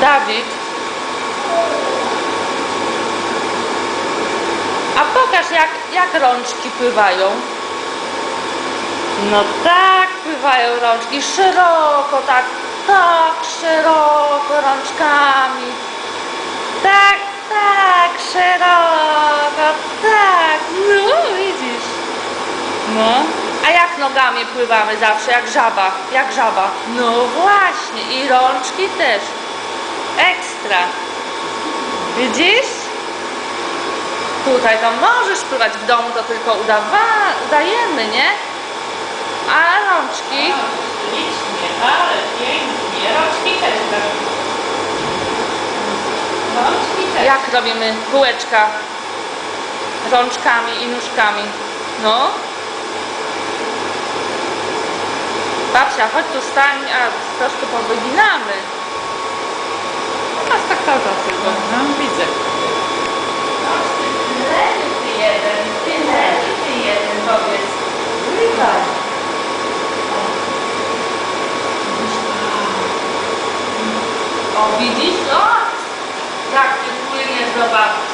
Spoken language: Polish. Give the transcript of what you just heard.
Dawid. A pokaż jak, jak rączki pływają. No tak pływają rączki, szeroko, tak, tak, szeroko rączkami. Tak, tak, szeroko, tak, no widzisz. No, a jak nogami pływamy zawsze, jak żaba, jak żaba. No właśnie, i rączki też. Ekstra. Widzisz? Tutaj to możesz pływać w domu, to tylko udawa, udajemy, nie? A rączki? Licznie, ale pięknie. Rączki też. Rączki też. Jak robimy kółeczka rączkami i nóżkami? No. Babcia, chodź tu stań, a troszkę powyginamy. No widzę. Leży ty jeden, ty leży ty jeden, powiedz. Wybacz. O, widzisz? O! Tak, ty płyniesz do babki.